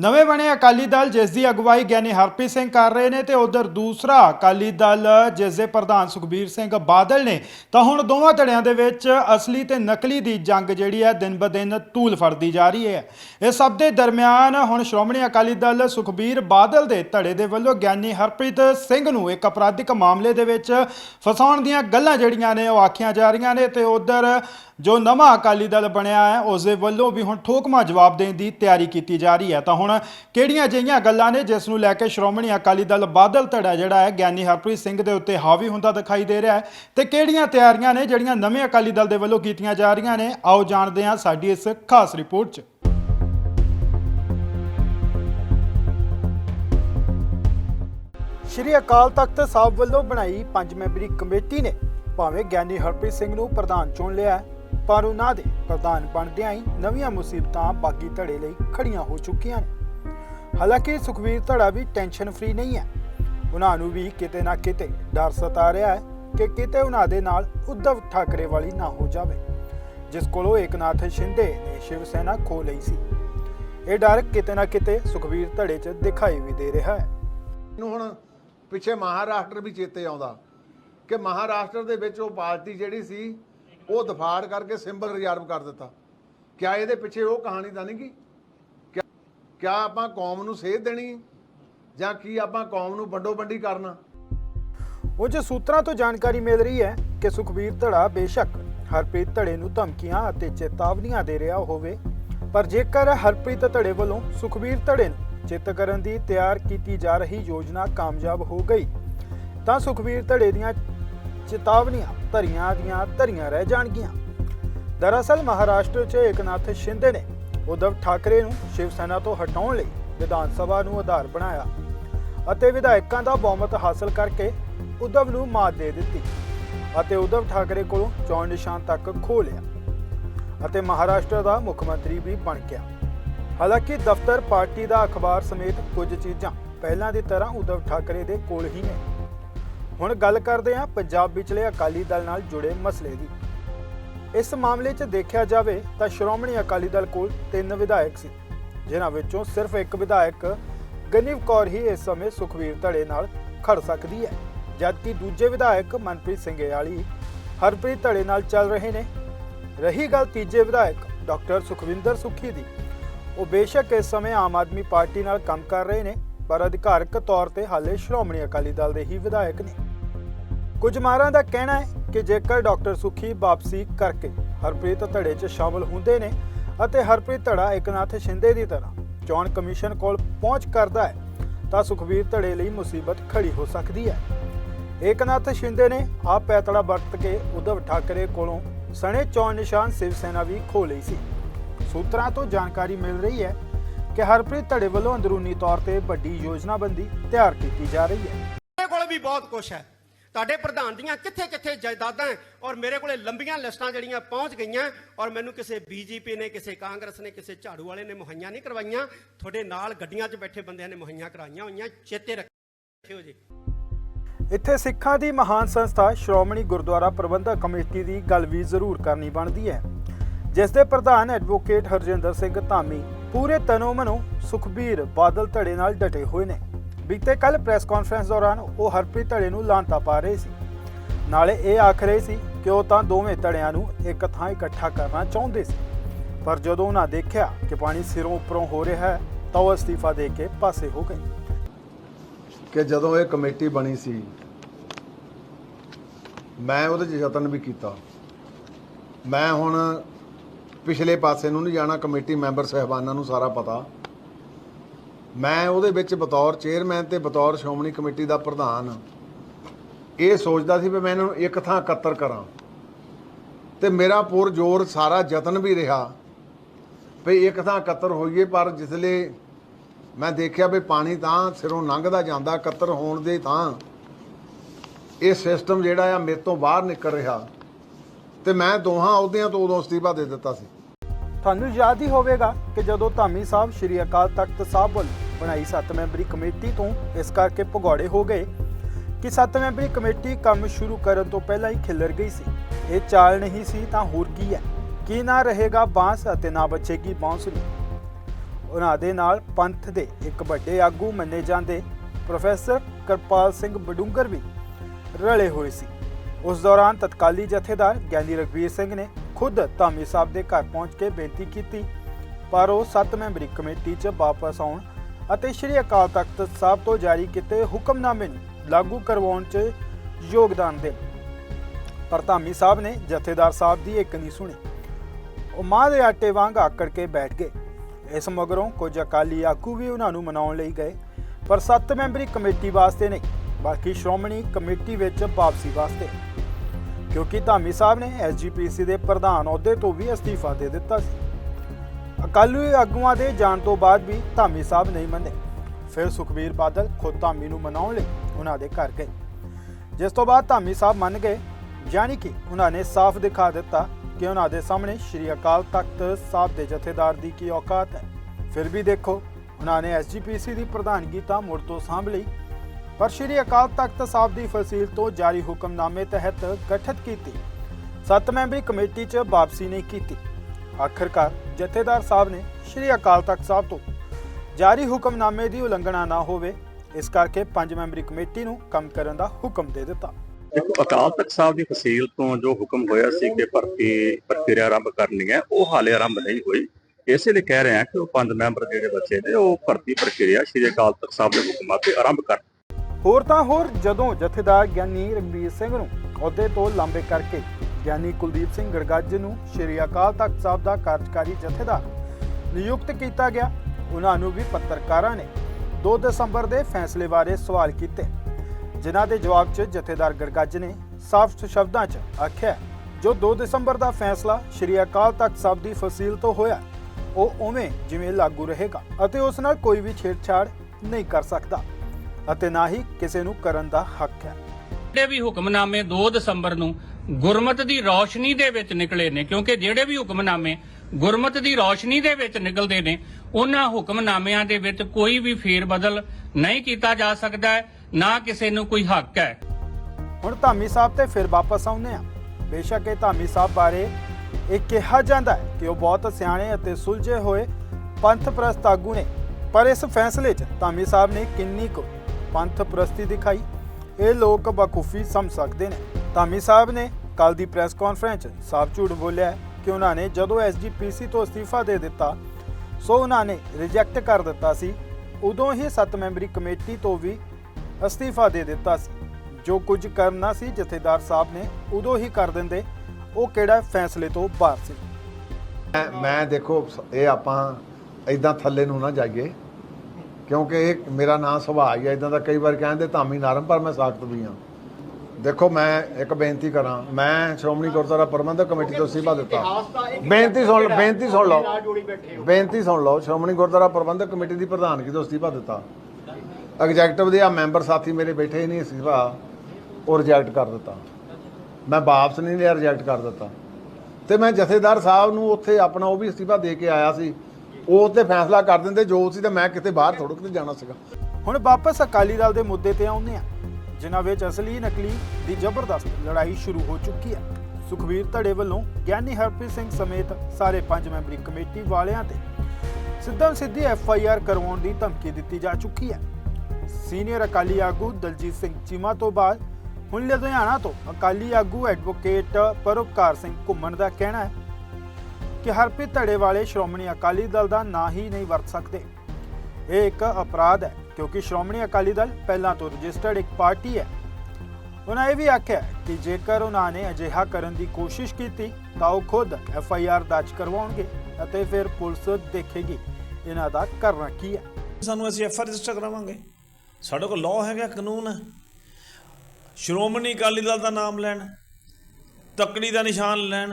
ਨਵੇਂ ਬਣੇ ਅਕਾਲੀ ਦਲ, ਜਿਸ ਦੀ ਅਗਵਾਈ ਗਿਆਨੀ ਹਰਪ੍ਰੀਤ ਸਿੰਘ ਕਰ ਰਹੇ ਨੇ ਤੇ ਉਧਰ ਦੂਸਰਾ ਅਕਾਲੀ ਦਲ, ਜਿਸ ਦੇ ਪ੍ਰਧਾਨ ਸੁਖਬੀਰ ਸਿੰਘ ਬਾਦਲ ਨੇ, ਤਾਂ ਹੁਣ ਦੋਵਾਂ ਧੜਿਆਂ ਦੇ ਵਿੱਚ ਅਸਲੀ ਤੇ ਨਕਲੀ ਦੀ ਜੰਗ ਜਿਹੜੀ ਹੈ ਦਿਨ ਬ ਦਿਨ ਤੂਲ ਫੜਦੀ ਜਾ ਰਹੀ ਹੈ। ਇਸ ਸਭ ਦੇ ਦਰਮਿਆਨ ਹੁਣ ਸ਼੍ਰੋਮਣੀ ਅਕਾਲੀ ਦਲ ਸੁਖਬੀਰ ਬਾਦਲ ਦੇ ਧੜੇ ਦੇ ਵੱਲੋਂ ਗਿਆਨੀ ਹਰਪ੍ਰੀਤ ਸਿੰਘ ਨੂੰ ਇੱਕ ਅਪਰਾਧਿਕ ਮਾਮਲੇ ਦੇ ਵਿੱਚ ਫਸਾਉਣ ਦੀਆਂ ਗੱਲਾਂ ਜਿਹੜੀਆਂ ਨੇ ਉਹ ਆਖੀਆਂ ਜਾ ਰਹੀਆਂ ਨੇ ਤੇ ਉਧਰ ਜੋ ਨਵਾਂ ਅਕਾਲੀ ਦਲ ਬਣਿਆ ਹੈ, ਉਸ ਦੇ ਵੱਲੋਂ ਵੀ ਹੁਣ ਠੋਕਮਾ ਜਵਾਬ ਦੇਣ ਦੀ ਤਿਆਰੀ ਕੀਤੀ ਜਾ ਰਹੀ ਹੈ। ਤਾਂ ਹੁਣ ਕਿਹੜੀਆਂ ਅਜਿਹੀਆਂ ਗੱਲਾਂ ਨੇ ਜਿਸ ਨੂੰ ਲੈ ਕੇ ਸ਼੍ਰੋਮਣੀ ਅਕਾਲੀ ਦਲ ਬਾਦਲ ਧੜਾ ਜਿਹੜਾ ਹੈ ਗਿਆਨੀ ਹਰਪ੍ਰੀਤ ਸਿੰਘ ਦੇ ਉੱਤੇ ਹਾਵੀ ਹੁੰਦਾ ਦਿਖਾਈ ਦੇ ਰਿਹਾ ਹੈ। ਤੇ ਕਿਹੜੀਆਂ ਤਿਆਰੀਆਂ ਨੇ ਜਿਹੜੀਆਂ ਨਵੇਂ ਅਕਾਲੀ ਦਲ ਦੇ ਵੱਲੋਂ ਕੀਤੀਆਂ ਜਾ ਰਹੀਆਂ ਨੇ? ਆਓ ਜਾਣਦੇ ਹਾਂ ਸਾਡੀ ਇਸ ਖਾਸ ਰਿਪੋਰਟ 'ਚ। ਸ਼੍ਰੀ ਅਕਾਲ ਤਖਤ ਸਾਹਿਬ ਵੱਲੋਂ ਬਣਾਈ ਪੰਜ ਮੈਂਬਰੀ ਕਮੇਟੀ ਨੇ ਭਾਵੇਂ ਗਿਆਨੀ ਹਰਪ੍ਰੀਤ ਸਿੰਘ ਨੂੰ ਪ੍ਰਧਾਨ ਚੁਣ ਲਿਆ ਹੈ, ਪਰ ਉਹਨਾਂ ਦੇ ਪ੍ਰਧਾਨ ਬਣਦਿਆਂ ਹੀ ਨਵੀਆਂ ਮੁਸੀਬਤਾਂ ਬਾਗੀ ਧੜੇ ਲਈ ਖੜੀਆਂ ਹੋ ਚੁੱਕੀਆਂ ਨੇ। ਹਾਲਾਂਕਿ ਸੁਖਵੀਰ ਧੜਾ ਵੀ ਟੈਨਸ਼ਨ ਫਰੀ ਨਹੀਂ ਹੈ। ਉਹਨਾਂ ਨੂੰ ਵੀ ਕਿਤੇ ਨਾ ਕਿਤੇ ਡਰ ਸਤਾ ਰਿਹਾ ਹੈ ਕਿ ਕਿਤੇ ਉਹਨਾਂ ਦੇ ਨਾਲ ਉद्धਵ ਠਾਕਰੇ ਵਾਲੀ ਨਾ ਹੋ ਜਾਵੇ, ਜਿਸ ਕੋਲੋਂ ਏਕਨਾਥ ਸ਼ਿੰਦੇ ਨੇ ਸ਼ਿਵ ਸੈਨਾ ਖੋ ਲਈ ਸੀ। ਇਹ ਡਰ ਕਿਤੇ ਨਾ ਕਿਤੇ ਸੁਖਵੀਰ ਧੜੇ 'ਚ ਦਿਖਾਈ ਵੀ ਦੇ ਰਿਹਾ ਹੈ। ਨੂੰ ਹੁਣ ਪਿੱਛੇ ਮਹਾਰਾਸ਼ਟਰ ਵੀ ਚੇਤੇ ਆਉਂਦਾ ਕਿ ਮਹਾਰਾਸ਼ਟਰ ਦੇ ਵਿੱਚ ਉਹ ਪਾਰਟੀ ਜਿਹੜੀ ਸੀ, ਉਹ ਦਫਾੜ ਕਰਕੇ ਸਿੰਬਲ ਰਿਜ਼ਰਵ ਕਰ ਦਿੱਤਾ। ਕਿਆ ਇਹਦੇ ਪਿੱਛੇ ਉਹ ਕਹਾਣੀ ਤਾਂ ਨਹੀਂ ਕੀ ਕਿਆ ਆਪਾਂ ਕੌਮ ਨੂੰ ਸੇਧ ਦੇਣੀ? ਜਾਂ ਕੀ ਆਪਾਂ ਕੌਮ ਨੂੰ ਵੰਡੋ ਵੰਡੀ ਕਰਨਾ ਉੱਚ ਸੂਤਰਾਂ ਤੋਂ ਜਾਣਕਾਰੀ ਮਿਲ ਰਹੀ ਹੈ ਕਿ ਸੁਖਬੀਰ ਧੜਾ ਬੇਸ਼ੱਕ ਹਰਪ੍ਰੀਤ ਧੜੇ ਨੂੰ ਧਮਕੀਆਂ ਅਤੇ ਚੇਤਾਵਨੀਆਂ ਦੇ ਰਿਹਾ ਹੋਵੇ, ਪਰ ਜੇਕਰ ਹਰਪ੍ਰੀਤ ਧੜੇ ਵੱਲੋਂ ਸੁਖਬੀਰ ਧੜੇ ਨੂੰ ਚਿੱਤ ਕਰਨ ਦੀ ਤਿਆਰ ਕੀਤੀ ਜਾ ਰਹੀ ਯੋਜਨਾ ਕਾਮਯਾਬ ਹੋ ਗਈ, ਤਾਂ ਸੁਖਬੀਰ ਧੜੇ ਦੀਆਂ ਚੇਤਾਵਨੀਆਂ ਧਰੀਆਂ ਦੀਆਂ ਧਰੀਆਂ ਰਹਿ ਜਾਣਗੀਆਂ। ਦਰਅਸਲ ਮਹਾਰਾਸ਼ਟਰ 'ਚ ਏਕਨਾਥ ਸ਼ਿੰਦੇ ਨੇ ਉਧਵ ਠਾਕਰੇ ਨੂੰ ਸ਼ਿਵ ਸੈਨਾ ਤੋਂ ਹਟਾਉਣ ਲਈ ਵਿਧਾਨ ਸਭਾ ਨੂੰ ਆਧਾਰ ਬਣਾਇਆ ਅਤੇ ਵਿਧਾਇਕਾਂ ਦਾ ਬਹੁਮਤ ਹਾਸਲ ਕਰਕੇ ਉਧਵ ਨੂੰ ਮਾਤ ਦੇ ਦਿੱਤੀ ਅਤੇ ਉਧਵ ਠਾਕਰੇ ਕੋਲੋਂ ਚੋਣ ਨਿਸ਼ਾਨ ਤੱਕ ਖੋ ਲਿਆ ਅਤੇ ਮਹਾਰਾਸ਼ਟਰ ਦਾ ਮੁੱਖ ਮੰਤਰੀ ਵੀ ਬਣ ਗਿਆ। ਹਾਲਾਂਕਿ ਦਫ਼ਤਰ ਪਾਰਟੀ ਦਾ ਅਖਬਾਰ ਸਮੇਤ ਕੁਝ ਚੀਜ਼ਾਂ ਪਹਿਲਾਂ ਦੀ ਤਰ੍ਹਾਂ ਉਧਵ ਠਾਕਰੇ ਦੇ ਕੋਲ ਹੀ ਨੇ। ਹੁਣ ਗੱਲ ਕਰਦੇ ਹਾਂ ਪੰਜਾਬ ਵਿਚਲੇ ਅਕਾਲੀ ਦਲ ਨਾਲ ਜੁੜੇ ਮਸਲੇ ਦੀ। ਇਸ ਮਾਮਲੇ 'ਚ ਦੇਖਿਆ ਜਾਵੇ ਤਾਂ ਸ਼੍ਰੋਮਣੀ ਅਕਾਲੀ ਦਲ ਕੋਲ ਤਿੰਨ ਵਿਧਾਇਕ ਸੀ, ਜਿਨ੍ਹਾਂ ਵਿੱਚੋਂ ਸਿਰਫ ਇੱਕ ਵਿਧਾਇਕ ਗਨੀਵ ਕੌਰ ਹੀ ਇਸ ਸਮੇਂ ਸੁਖਵੀਰ ਧੜੇ ਨਾਲ ਖੜ ਸਕਦੀ ਹੈ, ਜਦਕਿ ਦੂਜੇ ਵਿਧਾਇਕ ਮਨਪ੍ਰੀਤ ਸਿੰਘੇਵਾਲੀ ਹਰਪ੍ਰੀਤ ਧੜੇ ਨਾਲ ਚੱਲ ਰਹੇ ਨੇ। ਰਹੀ ਗੱਲ ਤੀਜੇ ਵਿਧਾਇਕ ਡਾਕਟਰ ਸੁਖਵਿੰਦਰ ਸੁਖੀ ਦੀ। ਉਹ ਬੇਸ਼ੱਕ ਇਸ ਸਮੇਂ ਆਮ ਆਦਮੀ ਪਾਰਟੀ ਨਾਲ ਕੰਮ ਕਰ ਰਹੇ ਨੇ, ਪਰ ਅਧਿਕਾਰਕ ਤੌਰ ਤੇ ਹਾਲੇ ਸ਼੍ਰੋਮਣੀ ਅਕਾਲੀ ਦਲ ਦੇ ਹੀ ਵਿਧਾਇਕ ਨੇ। ਕੁਝ ਮਾਰਾਂ ਦਾ ਕਹਿਣਾ ਹੈ ਕਿ ਜੇਕਰ ਡਾਕਟਰ ਸੁਖੀ ਵਾਪਸੀ ਕਰਕੇ ਹਰਪ੍ਰੀਤ ਧੜੇ 'ਚ ਸ਼ਾਮਲ ਹੁੰਦੇ ਨੇ ਅਤੇ ਹਰਪ੍ਰੀਤ ਧੜਾ ਇਕਨਾਥ ਸ਼ਿੰਦੇ ਦੀ ਤਰ੍ਹਾਂ ਚੋਣ ਕਮਿਸ਼ਨ ਕੋਲ ਪਹੁੰਚ ਕਰਦਾ ਹੈ, ਤਾਂ ਸੁਖਵੀਰ ਧੜੇ ਲਈ ਮੁਸੀਬਤ ਖੜੀ ਹੋ ਸਕਦੀ ਹੈ। ਏਕਨਾਥ ਸ਼ਿੰਦੇ ਨੇ ਆਪ ਪੈਤੜਾ ਵਰਤ ਕੇ ਉद्धਵ ਠਾਕਰੇ ਕੋਲੋਂ ਸਣੇ ਚੋਣ ਨਿਸ਼ਾਨ ਸਿਵ ਸੈਨਾ ਵੀ ਖੋ ਲਈ ਸੀ। ਸੂਤਰਾਂ ਤੋਂ ਜਾਣਕਾਰੀ ਮਿਲ ਰਹੀ ਹੈ ਕਿ ਹਰਪ੍ਰੀਤ ਧੜੇ ਵੱਲੋਂ ਅੰਦਰੂਨੀ ਤੌਰ ਤੇ ਵੱਡੀ ਯੋਜਨਾਬੰਦੀ ਤਿਆਰ ਕੀਤੀ ਜਾ ਰਹੀ ਹੈ। ਕੋਲ ਵੀ ਬਹੁਤ ਕੁਝ ਹੈ। ਤੁਹਾਡੇ ਪ੍ਰਧਾਨ ਦੀਆਂ ਕਿੱਥੇ ਕਿੱਥੇ ਜਾਇਦਾਦਾਂ ਔਰ ਮੇਰੇ ਕੋਲੇ ਲੰਬੀਆਂ ਲਿਸਟਾਂ ਜਿਹੜੀਆਂ ਪਹੁੰਚ ਗਈਆਂ, ਔਰ ਮੈਨੂੰ ਕਿਸੇ ਬੀਜੇਪੀ ਨੇ, ਕਿਸੇ ਕਾਂਗਰਸ ਨੇ, ਕਿਸੇ ਝਾੜੂ ਵਾਲੇ ਨੇ ਮੁਹੱਈਆ ਨਹੀਂ ਕਰਵਾਈਆਂ। ਤੁਹਾਡੇ ਨਾਲ ਗੱਡੀਆਂ 'ਚ ਬੈਠੇ ਬੰਦਿਆਂ ਨੇ ਮੁਹੱਈਆ ਕਰਾਈਆਂ ਹੋਈਆਂ। ਚੇਤੇ ਰੱਖਿਓ ਜੀ। ਇੱਥੇ ਸਿੱਖਾਂ ਦੀ ਮਹਾਨ ਸੰਸਥਾ ਸ਼੍ਰੋਮਣੀ ਗੁਰਦੁਆਰਾ ਪ੍ਰਬੰਧਕ ਕਮੇਟੀ ਦੀ ਗੱਲ ਵੀ ਜ਼ਰੂਰ ਕਰਨੀ ਬਣਦੀ ਹੈ। ਜਿਸ ਦੇ ਪ੍ਰਧਾਨ ਐਡਵੋਕੇਟ ਹਰਜਿੰਦਰ ਸਿੰਘ ਧਾਮੀ ਪੂਰੇ ਤਨੋ ਮਨੋ ਸੁਖਬੀਰ ਬਾਦਲ ਧੜੇ ਨਾਲ ਡਟੇ ਹੋਏ ਨੇ। ਬੀਤੇ ਕੱਲ ਪ੍ਰੈਸ ਕਾਨਫਰੰਸ ਦੌਰਾਨ ਉਹ ਹਰਪ੍ਰੀਤ ਧੜੇ ਨੂੰ ਲਾਂਤਾ ਪਾ ਰਹੇ ਸੀ। ਨਾਲੇ ਇਹ ਆਖ ਰਹੇ ਸੀ ਕਿ ਉਹ ਤਾਂ ਦੋਵੇਂ ਧੜਿਆਂ ਨੂੰ ਇੱਕ ਥਾਂ ਇਕੱਠਾ ਕਰਨਾ ਚਾਹੁੰਦੇ ਸੀ। ਪਰ ਜਦੋਂ ਉਹਨਾਂ ਦੇਖਿਆ ਕਿ ਪਾਣੀ ਸਿਰੋਂ ਉੱਪਰੋਂ ਹੋ ਰਿਹਾ ਹੈ, ਤਾਂ ਉਹ ਅਸਤੀਫਾ ਦੇ ਕੇ ਪਾਸੇ ਹੋ ਗਏ। ਕਿ ਜਦੋਂ ਇਹ ਕਮੇਟੀ ਬਣੀ ਸੀ, ਮੈਂ ਉਹਦੇ 'ਚ ਯਤਨ ਵੀ ਕੀਤਾ। ਮੈਂ ਹੁਣ ਪਿਛਲੇ ਪਾਸੇ ਨੂੰ ਨਹੀਂ ਜਾਣਾ, ਕਮੇਟੀ ਮੈਂਬਰ ਸਹਿਬਾਨਾਂ ਨੂੰ ਸਾਰਾ ਪਤਾ। ਮੈਂ ਉਹਦੇ ਵਿੱਚ ਬਤੌਰ ਚੇਅਰਮੈਨ ਤੇ ਬਤੌਰ ਸ਼੍ਰੋਮਣੀ ਕਮੇਟੀ ਦਾ ਪ੍ਰਧਾਨ ਇਹ ਸੋਚਦਾ ਸੀ ਵੀ ਮੈਂ ਇਹਨਾਂ ਨੂੰ ਇੱਕ ਥਾਂ ਇਕੱਤਰ ਕਰਾਂ। ਤੇ ਮੇਰਾ ਪੂਰ ਜ਼ੋਰ ਸਾਰਾ ਯਤਨ ਵੀ ਰਿਹਾ ਵੀ ਇੱਕ ਥਾਂ ਇਕੱਤਰ ਹੋਈਏ, ਪਰ ਜਿਸਲੇ ਮੈਂ ਦੇਖਿਆ ਵੀ ਪਾਣੀ ਤਾਂ ਸਿਰੋਂ ਲੰਘਦਾ ਜਾਂਦਾ, ਇਕੱਤਰ ਹੋਣ ਦੇ ਤਾਂ ਇਹ ਸਿਸਟਮ ਜਿਹੜਾ ਆ ਮੇਰੇ ਤੋਂ ਬਾਹਰ ਨਿਕਲ ਰਿਹਾ। ਤੇ ਮੈਂ ਦੋਹਾਂ ਅਹੁਦਿਆਂ ਤੋਂ ਉਦੋਂ ਅਸਤੀਫਾ ਦੇ ਦਿੱਤਾ ਸੀ। ਤੁਹਾਨੂੰ ਯਾਦ ਹੀ ਹੋਵੇਗਾ ਕਿ ਜਦੋਂ ਧਾਮੀ ਸਾਹਿਬ ਸ਼੍ਰੀ ਅਕਾਲ ਤਖਤ ਸਾਹਿਬ ਵੱਲੋਂ ਬਣਾਈ 7 ਮੈਂਬਰੀ ਕਮੇਟੀ ਤੋਂ ਇਸ ਕਰਕੇ ਭਗੌੜੇ ਹੋ ਗਏ ਕਿ 7 ਮੈਂਬਰੀ ਕਮੇਟੀ ਕੰਮ ਸ਼ੁਰੂ ਕਰਨ ਤੋਂ ਪਹਿਲਾਂ ਹੀ ਖਿਲਰ ਗਈ ਸੀ। ਇਹ ਚਾਲ ਨਹੀਂ ਸੀ ਤਾਂ ਹੋਰ ਕੀ ਹੈ? ਕੀ ਨਾ ਰਹੇਗਾ ਬਾਂਸ ਅਤੇ ਨਾ ਬਚੇਗੀ ਬਾਂਸੁਰੀ ਉਹਨਾਂ ਦੇ ਨਾਲ ਪੰਥ ਦੇ ਇੱਕ ਵੱਡੇ ਆਗੂ ਮੰਨੇ ਜਾਂਦੇ ਪ੍ਰੋਫੈਸਰ ਕਰਪਾਲ ਸਿੰਘ ਬਡੂੰਗਰ ਵੀ ਰਲੇ ਹੋਏ ਸੀ। ਉਸ ਦੌਰਾਨ ਤਤਕਾਲੀ ਜਥੇਦਾਰ ਗਿਆਨੀ ਰਘਵੀਰ ਸਿੰਘ ਨੇ ਖੁਦ ਧਾਮੀ ਸਾਹਿਬ ਦੇ ਘਰ ਪਹੁੰਚ ਕੇ ਬੇਨਤੀ ਕੀਤੀ, ਪਰ ਉਹ 7 ਮੈਂਬਰੀ ਕਮੇਟੀ 'ਚ ਵਾਪਸ ਆਉਣ ਅਤੇ ਸ਼੍ਰੀ ਅਕਾਲ ਤਖਤ ਸਾਹਿਬ ਤੋਂ ਜਾਰੀ ਕੀਤੇ ਹੁਕਮਨਾਮੇ ਨੂੰ ਲਾਗੂ ਕਰਵਾਉਣ 'ਚ ਯੋਗਦਾਨ ਦੇਣ। ਪਰ ਧਾਮੀ ਸਾਹਿਬ ਨੇ ਜਥੇਦਾਰ ਸਾਹਿਬ ਦੀ ਇੱਕ ਨਹੀਂ ਸੁਣੀ। ਉਹ ਮਾਂ ਦੇ ਆਟੇ ਵਾਂਗ ਆਕੜ ਕੇ ਬੈਠ ਗਏ। ਇਸ ਮਗਰੋਂ ਕੁਝ ਅਕਾਲੀ ਆਗੂ ਵੀ ਉਹਨਾਂ ਨੂੰ ਮਨਾਉਣ ਲਈ ਗਏ, ਪਰ ਸੱਤ ਮੈਂਬਰੀ ਕਮੇਟੀ ਵਾਸਤੇ ਨਹੀਂ, ਬਾਕੀ ਸ਼੍ਰੋਮਣੀ ਕਮੇਟੀ ਵਿੱਚ ਵਾਪਸੀ ਵਾਸਤੇ। ਕਿਉਂਕਿ ਧਾਮੀ ਸਾਹਿਬ ਨੇ ਐਸਜੀਪੀਸੀ ਦੇ ਪ੍ਰਧਾਨ ਅਹੁਦੇ ਤੋਂ ਵੀ ਅਸਤੀਫਾ ਦੇ ਦਿੱਤਾ ਸੀ। ਅਕਾਲੀ ਆਗੂਆਂ ਦੇ ਜਾਣ ਤੋਂ ਬਾਅਦ ਵੀ ਧਾਮੀ ਸਾਹਿਬ ਨਹੀਂ ਮੰਨੇ। ਫਿਰ ਸੁਖਬੀਰ ਬਾਦਲ ਖੁਦ ਧਾਮੀ ਨੂੰ ਮਨਾਉਣ ਲਈ ਉਹਨਾਂ ਦੇ ਘਰ ਗਏ। ਜਿਸ ਤੋਂ ਬਾਅਦ ਧਾਮੀ ਸਾਹਿਬ ਮੰਨ ਗਏ, ਯਾਨੀ ਕਿ ਉਹਨਾਂ ਨੇ ਸਾਫ਼ ਦਿਖਾ ਦਿੱਤਾ ਕਿ ਉਹਨਾਂ ਦੇ ਸਾਹਮਣੇ ਸ਼੍ਰੀ ਅਕਾਲ ਤਖਤ ਸਾਹਿਬ ਦੇ ਜਥੇਦਾਰ ਦੀ ਕੀ ਔਕਾਤ ਹੈ। ਫਿਰ ਵੀ ਦੇਖੋ, ਉਹਨਾਂ ਨੇ ਐਸਜੀਪੀਸੀ ਦੀ ਪ੍ਰਧਾਨਗੀ ਤਾਂ ਮੁੜ ਤੋਂ ਸਾਂਭ ਲਈ। ਪਰ ਸ਼੍ਰੀ ਅਕਾਲ ਤਖਤ ਸਾਹਿਬ ਦੀ ਫਸੀਲ ਤੋਂ ਜਾਰੀ ਹੁਕਮਨਾਮੇ ਤਹਿਤ ਗਠਿਤ ਕੀਤੀ। ਸੱਤ ਮੈਂਬਰੀ ਕਮੇਟੀ 'ਚ ਵਾਪਸੀ ਨਹੀਂ ਕੀਤੀ। ਆਖਰਕਾਰ ਜਥੇਦਾਰ ਸਾਹਿਬ ਨੇ ਸ਼੍ਰੀ ਅਕਾਲ ਤਖਤ ਸਾਹਿਬ ਤੋਂ ਜਾਰੀ ਹੁਕਮਨਾਮੇ ਦੀ ਉਲੰਘਣਾ ਨਾ ਹੋਵੇ, ਇਸ ਕਰਕੇ ਪੰਜ ਮੈਂਬਰੀ ਕਮੇਟੀ ਨੂੰ ਕੰਮ ਕਰਨ ਦਾ ਹੁਕਮ ਦੇ ਦਿੱਤਾ। ਅਕਾਲ ਤਖਤ ਸਾਹਿਬ ਦੀ ਫਸੀਲ ਤੋਂ ਜੋ ਹੁਕਮ ਹੋਇਆ ਸੀ ਕਿ ਭਰਤੀ ਪ੍ਰਕਿਰਿਆ ਆਰੰਭ ਕਰਨੀ ਹੈ, ਉਹ ਹਾਲੇ ਆਰੰਭ ਨਹੀਂ ਹੋਈ। ਇਸੇ ਲਈ ਕਹਿ ਰਹੇ ਹਾਂ ਕਿ ਉਹ ਪੰਜ ਮੈਂਬਰ ਜਿਹੜੇ ਬੱਚੇ ਨੇ, ਉਹ ਭਰਤੀ ਪ੍ਰਕਿਰਿਆ ਸ਼੍ਰੀ ਅਕਾਲ ਤਖਤ ਸਾਹਿਬ ਦੇ ਹੁਕਮਾਂ ਤੇ ਆਰੰਭ ਕਰ ਹੋਰ ਤਾਂ ਹੋਰ, ਜਦੋਂ ਜਥੇਦਾਰ ਗਿਆਨੀ ਰਣਬੀਰ ਸਿੰਘ ਨੂੰ ਅਹੁਦੇ ਤੋਂ ਲਾਂਬੇ ਕਰਕੇ ਗਿਆਨੀ ਕੁਲਦੀਪ ਸਿੰਘ ਗੜਗੱਜ ਨੂੰ ਸ਼੍ਰੀ ਅਕਾਲ ਤਖਤ ਸਾਹਿਬ ਦਾ ਕਾਰਜਕਾਰੀ ਜਥੇਦਾਰ ਨਿਯੁਕਤ ਕੀਤਾ ਗਿਆ, ਉਹਨਾਂ ਨੂੰ ਵੀ ਪੱਤਰਕਾਰਾਂ ਨੇ 2 ਦਸੰਬਰ ਦੇ ਫੈਸਲੇ ਬਾਰੇ ਸਵਾਲ ਕੀਤੇ, ਜਿਨ੍ਹਾਂ ਦੇ ਜਵਾਬ 'ਚ ਜਥੇਦਾਰ ਗੜਗੱਜ ਨੇ ਸਾਫ਼ ਸ਼ਬਦਾਂ 'ਚ ਆਖਿਆ, ਜੋ 2 ਦਸੰਬਰ ਦਾ ਫੈਸਲਾ ਸ਼੍ਰੀ ਅਕਾਲ ਤਖਤ ਸਾਹਿਬ ਦੀ ਫਸੀਲ ਤੋਂ ਹੋਇਆ, ਉਹ ਉਵੇਂ ਜਿਵੇਂ ਲਾਗੂ ਰਹੇਗਾ ਅਤੇ ਉਸ ਨਾਲ ਕੋਈ ਵੀ ਛੇੜਛਾੜ ਨਹੀਂ ਕਰ ਸਕਦਾ। ਅਤੇ ਨਾ ਹੀ ਕਿਸੇ ਨੂੰ ਕਰਨ ਦਾ ਹੱਕ ਹੈ। ਜਿਹੜੇ ਵੀ ਹੁਕਮਨਾਮੇ 2 ਦਸੰਬਰ ਨੂੰ ਗੁਰਮਤ ਦੀ ਰੌਸ਼ਨੀ ਦੇ ਵਿੱਚ ਨਿਕਲੇ ਨੇ ਕਿਉਂਕਿ ਜਿਹੜੇ ਵੀ ਹੁਕਮਨਾਮੇ ਗੁਰਮਤ ਦੀ ਰੌਸ਼ਨੀ ਦੇ ਵਿੱਚ ਨਿਕਲਦੇ ਨੇ ਉਹਨਾਂ ਹੁਕਮਨਾਮਿਆਂ ਦੇ ਵਿੱਚ ਕੋਈ ਵੀ ਫੇਰ ਬਦਲ ਨਹੀਂ ਕੀਤਾ ਜਾ ਸਕਦਾ ਹੈ ਨਾ ਕਿਸੇ ਨੂੰ ਕੋਈ ਹੱਕ ਹੈ। ਹੁਣ ਧਾਮੀ ਸਾਹਿਬ ਤੇ ਫਿਰ ਵਾਪਸ ਆਉਂਦੇ ਆ ਬੇਸ਼ੱਕ ਇਹ ਧਾਮੀ ਸਾਹਿਬ ਬਾਰੇ ਇਹ ਕਿਹਾ ਜਾਂਦਾ ਹੈ ਕਿ ਉਹ ਬਹੁਤ ਸਿਆਣੇ ਅਤੇ ਸੁਲਝੇ ਹੋਏ ਪੰਥ ਪ੍ਰਸਤ ਆਗੂ ਨੇ ਪਰ ਇਸ ਫੈਸਲੇ 'ਚ ਧਾਮੀ ਸਾਹਿਬ ਨੇ ਕਿੰਨੀ ਕੁ ਪੰਥ ਪ੍ਰਸਤੀ ਦਿਖਾਈ। ਇਹ ਲੋਕ ਬਖੂਫੀ ਸਮਝ ਸਕਦੇ ਨੇ। ਧਾਮੀ ਸਾਹਿਬ ਨੇ ਕੱਲ ਦੀ ਪ੍ਰੈਸ ਕਾਨਫਰੰਸ ਸਾਫ਼ ਝੂਠ ਬੋਲਿਆ ਕਿ ਉਹਨਾਂ ਨੇ ਜਦੋਂ ਐਸਜੀਪੀਸੀ ਤੋਂ ਅਸਤੀਫਾ ਦੇ ਦਿੱਤਾ, ਸੋ ਉਹਨਾਂ ਨੇ ਰਿਜੈਕਟ ਕਰ ਦਿੱਤਾ ਸੀ। ਉਦੋਂ ਹੀ ਸੱਤ ਮੈਂਬਰੀ ਕਮੇਟੀ ਤੋਂ ਵੀ ਅਸਤੀਫਾ ਦੇ ਦਿੱਤਾ ਸੀ। ਜੋ ਕੁਝ ਕਰਨਾ ਸੀ ਜਥੇਦਾਰ ਸਾਹਿਬ ਨੇ ਉਦੋਂ ਹੀ ਕਰ ਦਿੰਦੇ। ਉਹ ਕਿਹੜਾ ਫੈਸਲੇ ਤੋਂ ਬਾਹਰ ਸੀ? ਮੈਂ- ਮੈਂ ਦੇਖੋ, ਇਹ ਆਪਾਂ ਇਦਾਂ ਥੱਲੇ ਨੂੰ ਨਾ ਜਾਈਏ। ਕਿਉਂਕਿ ਇਹ ਮੇਰਾ ਨਾਂ ਸੁਭਾਅ ਹੀ ਹੈ ਇਦਾਂ ਦਾ ਕਈ ਵਾਰ ਕਹਿੰਦੇ ਧਾਮੀ ਨਰਮ, ਪਰ ਮੈਂ ਸਾਖਤ ਵੀ ਹਾਂ। ਦੇਖੋ, ਮੈਂ ਇੱਕ ਬੇਨਤੀ ਕਰਾਂ, ਮੈਂ ਸ਼੍ਰੋਮਣੀ ਗੁਰਦੁਆਰਾ ਪ੍ਰਬੰਧਕ ਕਮੇਟੀ ਤੋਂ ਅਸਤੀਫਾ ਦਿੱਤਾ। ਬੇਨਤੀ ਸੁਣ ਲਓ, ਬੇਨਤੀ ਸੁਣ ਲਓ। ਬੇਨਤੀ ਸੁਣ ਲਓ, ਸ਼੍ਰੋਮਣੀ ਗੁਰਦੁਆਰਾ ਪ੍ਰਬੰਧਕ ਕਮੇਟੀ ਦੀ ਪ੍ਰਧਾਨਗੀ ਤੋਂ ਅਸਤੀਫਾ ਦਿੱਤਾ। ਐਗਜ਼ੈਕਟਿਵ ਦੇ ਆ ਮੈਂਬਰ ਸਾਥੀ ਮੇਰੇ ਬੈਠੇ ਹੀ ਨਹੀਂ, ਅਸਤੀਫਾ ਉਹ ਰਿਜੈਕਟ ਕਰ ਦਿੱਤਾ। ਮੈਂ ਵਾਪਸ ਨਹੀਂ ਲਿਆ ਰਿਜੈਕਟ ਕਰ ਦਿੱਤਾ। ਤੇ ਮੈਂ ਜਥੇਦਾਰ ਸਾਹਿਬ ਨੂੰ ਉੱਥੇ ਆਪਣਾ ਉਹ ਵੀ ਅਸਤੀਫਾ ਦੇ ਕੇ ਆਇਆ ਸੀ। ਉਹ ਤੇ ਫੈਸਲਾ ਕਰ ਦਿੰਦੇ, ਜੋ ਸੀ ਤੇ ਮੈਂ ਕਿਤੇ ਬਾਹਰ ਥੋੜ੍ਹਾ ਕਿਤੇ ਜਾਣਾ ਸੀਗਾ। ਹੁਣ ਵਾਪਸ ਅਕਾਲੀ ਦਲ ਦੇ ਮੁੱਦੇ ਤੇ ਆਉਂਦੇ ਆ ਜਿਨ੍ਹਾਂ ਵਿੱਚ ਅਸਲੀ ਨਕਲੀ ਦੀ ਜ਼ਬਰਦਸਤ ਲੜਾਈ ਸ਼ੁਰੂ ਹੋ ਚੁੱਕੀ ਹੈ। ਸੁਖਵੀਰ ਧੜੇ ਵੱਲੋਂ ਗਿਆਨੀ ਹਰਪ੍ਰੀਤ ਸਿੰਘ ਸਮੇਤ ਸਾਰੇ ਪੰਜ ਮੈਂਬਰੀ ਕਮੇਟੀ ਵਾਲਿਆਂ ਤੇ ਸਿੱਧਾ ਸਿੱਧੀ ਐਫ ਆਈ ਆਰ ਕਰਵਾਉਣ ਦੀ ਧਮਕੀ ਦਿੱਤੀ ਜਾ ਚੁੱਕੀ ਹੈ। ਸੀਨੀਅਰ ਅਕਾਲੀ ਆਗੂ ਦਲਜੀਤ ਸਿੰਘ ਚੀਮਾ ਤੋਂ ਬਾਅਦ ਹੁਣ ਲੁਧਿਆਣਾ ਤੋਂ ਅਕਾਲੀ ਆਗੂ ਐਡਵੋਕੇਟ ਪਰਉਪਕਾਰ ਸਿੰਘ ਘੁੰਮਣ ਦਾ ਕਹਿਣਾ ਹੈ। ਕਿ ਹਰਪ੍ਰੀਤ ਧੜੇ ਵਾਲੇ ਸ਼੍ਰੋਮਣੀ ਅਕਾਲੀ ਦਲ ਦਾ ਨਾਂ ਹੀ ਨਹੀਂ ਵਰਤ ਸਕਦੇ। ਇਹ ਇੱਕ ਅਪਰਾਧ ਹੈ, ਕਿਉਂਕਿ ਸ਼੍ਰੋਮਣੀ ਅਕਾਲੀ ਦਲ ਪਹਿਲਾਂ ਤੋਂ ਰਜਿਸਟਰਡ ਇੱਕ ਪਾਰਟੀ ਹੈ। ਉਹਨਾਂ ਇਹ ਵੀ ਆਖਿਆ ਕਿ ਜੇਕਰ ਉਹਨਾਂ ਨੇ ਅਜਿਹਾ ਕਰਨ ਦੀ ਕੋਸ਼ਿਸ਼ ਕੀਤੀ, ਤਾਂ ਉਹ ਖੁਦ ਐਫ ਆਈ ਆਰ ਦਰਜ ਕਰਵਾਉਣਗੇ ਅਤੇ ਫਿਰ ਪੁਲਿਸ ਦੇਖੇਗੀ ਇਹਨਾਂ ਦਾ ਕਰਨਾ ਕੀ ਹੈ। ਸਾਨੂੰ ਅਸੀਂ ਐਫ ਆਰ ਰਜਿਸਟਰ ਕਰਾਵਾਂਗੇ। ਸਾਡੇ ਕੋਲ ਲਾਅ ਹੈਗਾ, ਕਾਨੂੰਨ। ਹੈ ਸ਼੍ਰੋਮਣੀ ਅਕਾਲੀ ਦਲ ਦਾ ਨਾਮ ਲੈਣ, ਤੱਕੜੀ ਦਾ ਨਿਸ਼ਾਨ ਲੈਣ।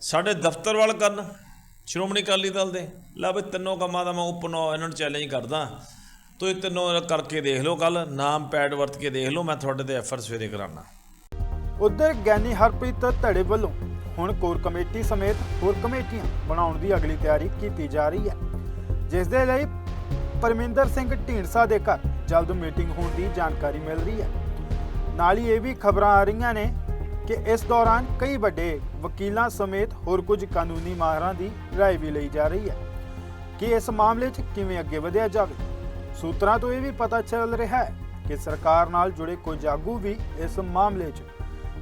ਸਾਡੇ ਦਫ਼ਤਰ ਵੱਲ ਕਰਨ। ਸ਼੍ਰੋਮਣੀ ਅਕਾਲੀ ਦਲ ਦੇ। ਲੈ ਵੀ ਤਿੰਨੋਂ ਕੰਮਾਂ ਦਾ ਮੈਂ ਓਪਨ ਇਹਨਾਂ ਨੂੰ ਚੈਲੰਜ ਕਰਦਾ। ਤੁਸੀਂ ਤਿੰਨੋਂ ਕਰਕੇ ਦੇਖ ਲਓ ਕੱਲ ਨਾਮ ਪੈਡ ਵਰਤ ਕੇ ਦੇਖ ਲਓ। ਮੈਂ ਤੁਹਾਡੇ ਤੇ ਐਫਰ ਸਵੇਰੇ ਕਰਾਉਣਾ ਉਧਰ ਗਿਆਨੀ ਹਰਪ੍ਰੀਤ ਧੜੇ ਵੱਲੋਂ ਹੁਣ ਕੋਰ ਕਮੇਟੀ ਸਮੇਤ ਹੋਰ ਕਮੇਟੀਆਂ ਬਣਾਉਣ ਦੀ ਅਗਲੀ ਤਿਆਰੀ ਕੀਤੀ ਜਾ ਰਹੀ ਹੈ। ਜਿਸ ਦੇ ਲਈ ਪਰਮਿੰਦਰ ਸਿੰਘ ਢੀਂਡਸਾ ਦੇ ਘਰ ਜਲਦ ਮੀਟਿੰਗ ਹੋਣ ਦੀ ਜਾਣਕਾਰੀ ਮਿਲ ਰਹੀ ਹੈ। ਨਾਲ ਹੀ ਇਹ ਵੀ ਖਬਰਾਂ ਆ ਰਹੀਆਂ ਨੇ ਕਿ ਇਸ ਦੌਰਾਨ ਕਈ ਵੱਡੇ ਵਕੀਲਾਂ ਸਮੇਤ ਹੋਰ ਕੁਝ ਕਾਨੂੰਨੀ ਮਾਹਰਾਂ ਦੀ رائے ਵੀ ਲਈ ਜਾ ਰਹੀ ਹੈ ਕਿ ਇਸ ਮਾਮਲੇ 'ਚ ਕਿਵੇਂ ਅੱਗੇ ਵਧਿਆ ਜਾਵੇ ਸੂਤਰਾਂ ਤੋਂ ਇਹ ਵੀ ਪਤਾ ਚੱਲ ਰਿਹਾ ਹੈ ਕਿ ਸਰਕਾਰ ਨਾਲ ਜੁੜੇ ਕੁਝ ਆਗੂ ਵੀ ਇਸ ਮਾਮਲੇ 'ਚ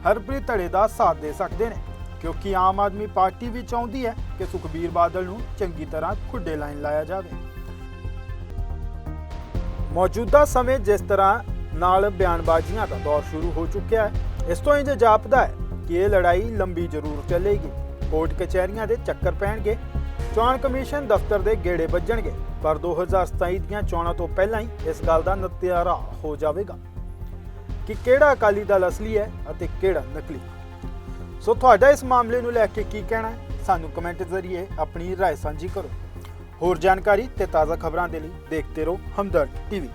ਹਰਪ੍ਰੀਤ ਧੜੇ ਦਾ ਸਾਥ ਦੇ ਸਕਦੇ ਨੇ ਕਿਉਂਕਿ ਆਮ ਆਦਮੀ ਪਾਰਟੀ ਵੀ ਚਾਹੁੰਦੀ ਹੈ ਕਿ ਸੁਖਬੀਰ ਬਾਦਲ ਨੂੰ ਚੰਗੀ ਤਰ੍ਹਾਂ ਖੁੱਡੇ ਲਾਈਨ ਲਾਇਆ ਜਾਵੇ ਮੌਜੂਦਾ ਸਮੇਂ ਜਿਸ ਤਰ੍ਹਾਂ ਨਾਲ ਬਿਆਨਬਾਜ਼ੀਆਂ ਦਾ ਦੌਰ ਸ਼ੁਰੂ ਹੋ ਚੁੱਕਿਆ ਹੈ ਇਸ ਤੋਂ ਇੰਜ ਜਾਪਦਾ ਹੈ ਕਿ ਇਹ ਲੜਾਈ ਲੰਬੀ ਜ਼ਰੂਰ ਚੱਲੇਗੀ ਕੋਰਟ ਕਚਹਿਰੀਆਂ ਦੇ ਚੱਕਰ ਪੈਣਗੇ ਚੋਣ ਕਮਿਸ਼ਨ ਦਫ਼ਤਰ ਦੇ ਗੇੜੇ ਵੱਜਣਗੇ ਪਰ 2027 ਦੀਆਂ ਚੋਣਾਂ ਤੋਂ ਪਹਿਲਾਂ ਹੀ ਇਸ ਗੱਲ ਦਾ ਨਤਿਆਰਾ ਹੋ ਜਾਵੇਗਾ ਕਿ ਕਿਹੜਾ ਅਕਾਲੀ ਦਲ ਅਸਲੀ ਹੈ ਅਤੇ ਕਿਹੜਾ ਨਕਲੀ ਸੋ ਤੁਹਾਡਾ ਇਸ ਮਾਮਲੇ ਨੂੰ ਲੈ ਕੇ ਕੀ ਕਹਿਣਾ ਹੈ ਸਾਨੂੰ ਕਮੈਂਟ ਜ਼ਰੀਏ ਆਪਣੀ رائے ਸਾਂਝੀ ਕਰੋ ਹੋਰ ਜਾਣਕਾਰੀ ਤੇ ਤਾਜ਼ਾ ਖਬਰਾਂ ਦੇ ਲਈ ਦੇਖਦੇ ਰਹੋ ਹਮਦਰਦ ਟੀਵੀ